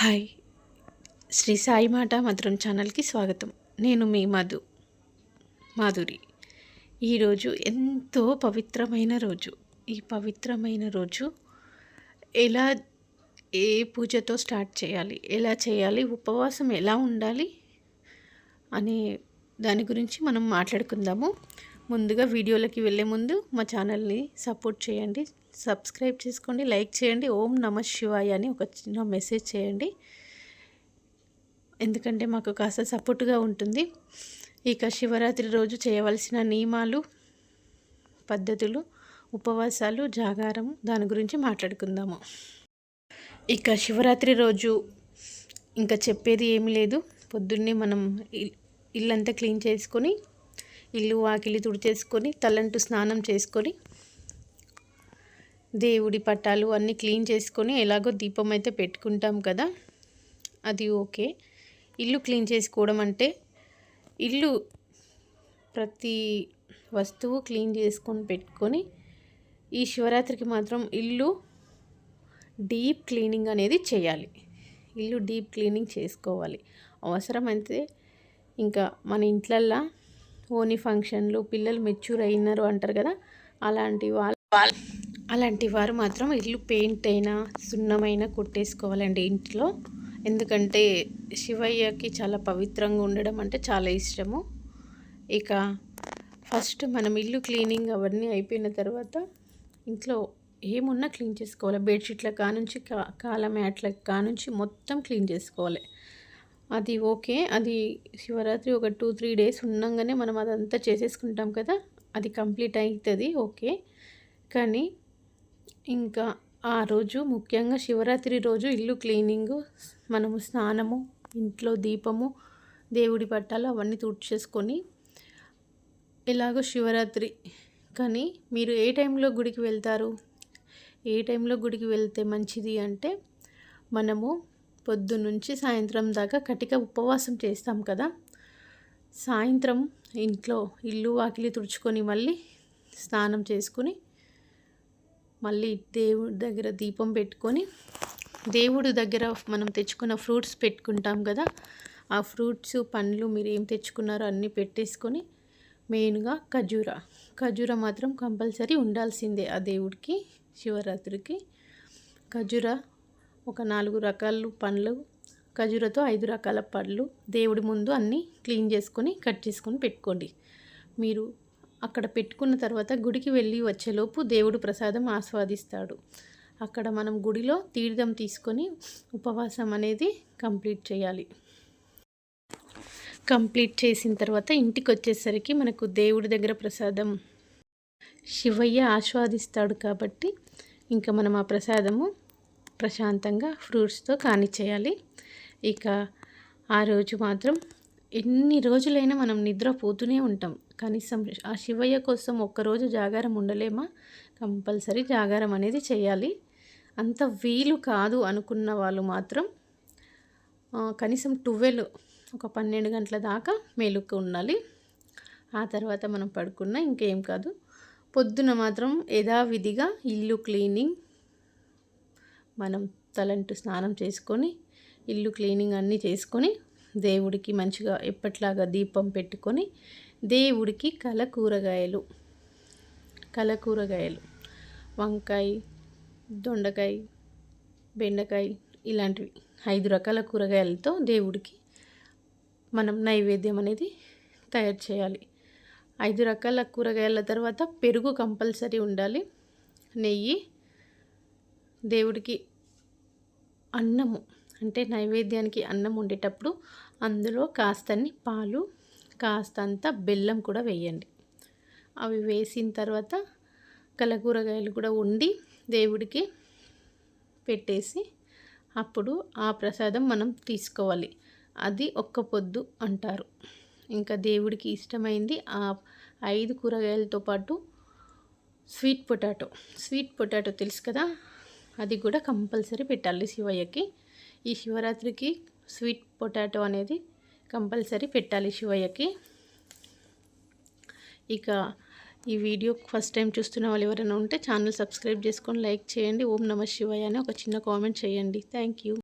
Hi. Shri Sai మాట మధురం ఛానల్కి స్వాగతం. నేను మీ మధు మాధురి. ఈరోజు ఎంతో పవిత్రమైన రోజు. ఈ పవిత్రమైన రోజు ఎలా ఏ పూజతో స్టార్ట్ చేయాలి? ఎలా చేయాలి? ఉపవాసం ఎలా ఉండాలి? అనే దాని గురించి మనం మాట్లాడుకుందాము. ముందుగా వీడియోలకి వెళ్ళే ముందు మా ఛానల్ని సపోర్ట్ చేయండి. సబ్స్క్రైబ్ చేసుకోండి లైక్ చేయండి ఓం నమ శివాయ అని ఒక చిన్న మెసేజ్ చేయండి. ఎందుకంటే మాకు కాస్త సపోర్ట్గా ఉంటుంది. ఇక శివరాత్రి రోజు చేయవలసిన నియమాలు పద్ధతులు ఉపవాసాలు జాగారం దాని గురించి మాట్లాడుకుందాము. ఇక శివరాత్రి రోజు ఇంకా చెప్పేది ఏమీ లేదు. పొద్దున్నే మనం ఇల్లంతా క్లీన్ చేసుకొని ఇల్లు వాకిలి తుడిచేసుకొని తలంటు స్నానం చేసుకొని దేవుడి పట్టాలు అన్నీ క్లీన్ చేసుకొని ఎలాగో దీపం అయితే పెట్టుకుంటాం కదా అది ఓకే. ఇల్లు క్లీన్ చేసుకోవడం అంటే ఇల్లు ప్రతి వస్తువు క్లీన్ చేసుకొని పెట్టుకొని ఈ శివరాత్రికి మాత్రం ఇల్లు డీప్ క్లీనింగ్ అనేది చేయాలి. ఇల్లు డీప్ క్లీనింగ్ చేసుకోవాలి. అవసరమైతే ఇంకా మన ఇంట్లల్లో ఓని ఫంక్షన్లు పిల్లలు మెచ్యూర్ అయినారు అంటారు కదా అలాంటి వాళ్ళ వాళ్ళు అలాంటి వారు మాత్రం ఇల్లు పెయింట్ అయినా సున్నమైనా కొట్టేసుకోవాలండి ఇంట్లో. ఎందుకంటే శివయ్యకి చాలా పవిత్రంగా ఉండడం అంటే చాలా ఇష్టము. ఇక ఫస్ట్ మనం ఇల్లు క్లీనింగ్ అవన్నీ అయిపోయిన తర్వాత ఇంట్లో ఏమున్నా క్లీన్ చేసుకోవాలి. బెడ్షీట్ల కానుంచి కా కాల మ్యాట్ల కానుంచి మొత్తం క్లీన్ చేసుకోవాలి. అది ఓకే. అది శివరాత్రి ఒక టూ త్రీ డేస్ ఉండగానే మనం అదంతా చేసేసుకుంటాం కదా అది కంప్లీట్ అవుతుంది ఓకే. కానీ ఇంకా ఆ రోజు ముఖ్యంగా శివరాత్రి రోజు ఇల్లు క్లీనింగు మనము స్నానము ఇంట్లో దీపము దేవుడి పట్టాలు అవన్నీ తుడిచేసుకొని ఎలాగో శివరాత్రి. కానీ మీరు ఏ టైంలో గుడికి వెళ్తారు? ఏ టైంలో గుడికి వెళ్తే మంచిది అంటే మనము పొద్దున్నుంచి సాయంత్రం దాకా కటిక ఉపవాసం చేస్తాం కదా. సాయంత్రం ఇంట్లో ఇల్లు వాకిలి తుడుచుకొని మళ్ళీ స్నానం చేసుకుని మళ్ళీ దేవుడి దగ్గర దీపం పెట్టుకొని దేవుడి దగ్గర మనం తెచ్చుకున్న ఫ్రూట్స్ పెట్టుకుంటాం కదా ఆ ఫ్రూట్స్ పండ్లు మీరు ఏం తెచ్చుకున్నారో అన్నీ పెట్టేసుకొని మెయిన్గా ఖజూర. ఖజూర మాత్రం కంపల్సరీ ఉండాల్సిందే ఆ దేవుడికి శివరాత్రికి. ఖజూర ఒక నాలుగు రకాల పండ్లు ఖజూరతో ఐదు రకాల పండ్లు దేవుడి ముందు అన్నీ క్లీన్ చేసుకొని కట్ చేసుకొని పెట్టుకోండి. మీరు అక్కడ పెట్టుకున్న తర్వాత గుడికి వెళ్ళి వచ్చేలోపు దేవుడు ప్రసాదం ఆస్వాదిస్తాడు. అక్కడ మనం గుడిలో తీర్థం తీసుకొని ఉపవాసం అనేది కంప్లీట్ చేయాలి. కంప్లీట్ చేసిన తర్వాత ఇంటికి వచ్చేసరికి మనకు దేవుడి దగ్గర ప్రసాదం శివయ్య ఆస్వాదిస్తాడు కాబట్టి ఇంకా మనం ఆ ప్రసాదము ప్రశాంతంగా ఫ్రూట్స్తో కానిచ్చేయాలి. ఇక ఆ రోజు మాత్రం ఎన్ని రోజులైనా మనం నిద్రపోతూనే ఉంటాం. కనీసం ఆ శివయ్య కోసం ఒక్కరోజు జాగారం ఉండలేమా? కంపల్సరీ జాగారం అనేది చేయాలి. అంత వీలు కాదు అనుకున్న వాళ్ళు మాత్రం కనీసం ట్వెల్వ్ ఒక పన్నెండు గంటల దాకా మేలుకు ఉండాలి. ఆ తర్వాత మనం పడుకున్న ఇంకేం కాదు. పొద్దున మాత్రం యథావిధిగా ఇల్లు క్లీనింగ్ మనం తలంటు స్నానం చేసుకొని ఇల్లు క్లీనింగ్ అన్నీ చేసుకొని దేవుడికి మంచిగా ఎప్పట్లాగా దీపం పెట్టుకొని దేవుడికి కల కూరగాయలు కల కూరగాయలు. వంకాయ దొండకాయ బెండకాయ ఇలాంటివి. ఐదు రకాల కూరగాయలతో దేవుడికి మనం నైవేద్యం అనేది తయారు చేయాలి. ఐదు రకాల కూరగాయల తర్వాత పెరుగు కంపల్సరీ ఉండాలి. నెయ్యి దేవుడికి అన్నము. అంటే నైవేద్యానికి అన్నం ఉండేటప్పుడు అందులో కాస్తన్ని పాలు కాస్తంత బెల్లం కూడా వేయండి. అవి వేసిన తర్వాత కలకూరగాయలు కూడా వండి దేవుడికి పెట్టేసి అప్పుడు ఆ ప్రసాదం మనం తీసుకోవాలి. అది ఒక్క పొద్దు అంటారు. ఇంకా దేవుడికి ఇష్టమైంది ఆ ఐదు కూరగాయలతో పాటు స్వీట్ పొటాటో. స్వీట్ పొటాటో తెలుసు కదా? అది కూడా కంపల్సరీ పెట్టాలి శివయ్యకి. ఈ శివరాత్రికి స్వీట్ పొటాటో అనేది కంపల్సరీ పెట్టాలి శివయ్యకి. ఇక ఈ వీడియో ఫస్ట్ టైం చూస్తున్న వాళ్ళు ఎవరైనా ఉంటే ఛానల్ సబ్స్క్రైబ్ చేసుకొని లైక్ చేయండి. ఓం నమ శివయ్య అని ఒక చిన్న కామెంట్ చేయండి. Thank you.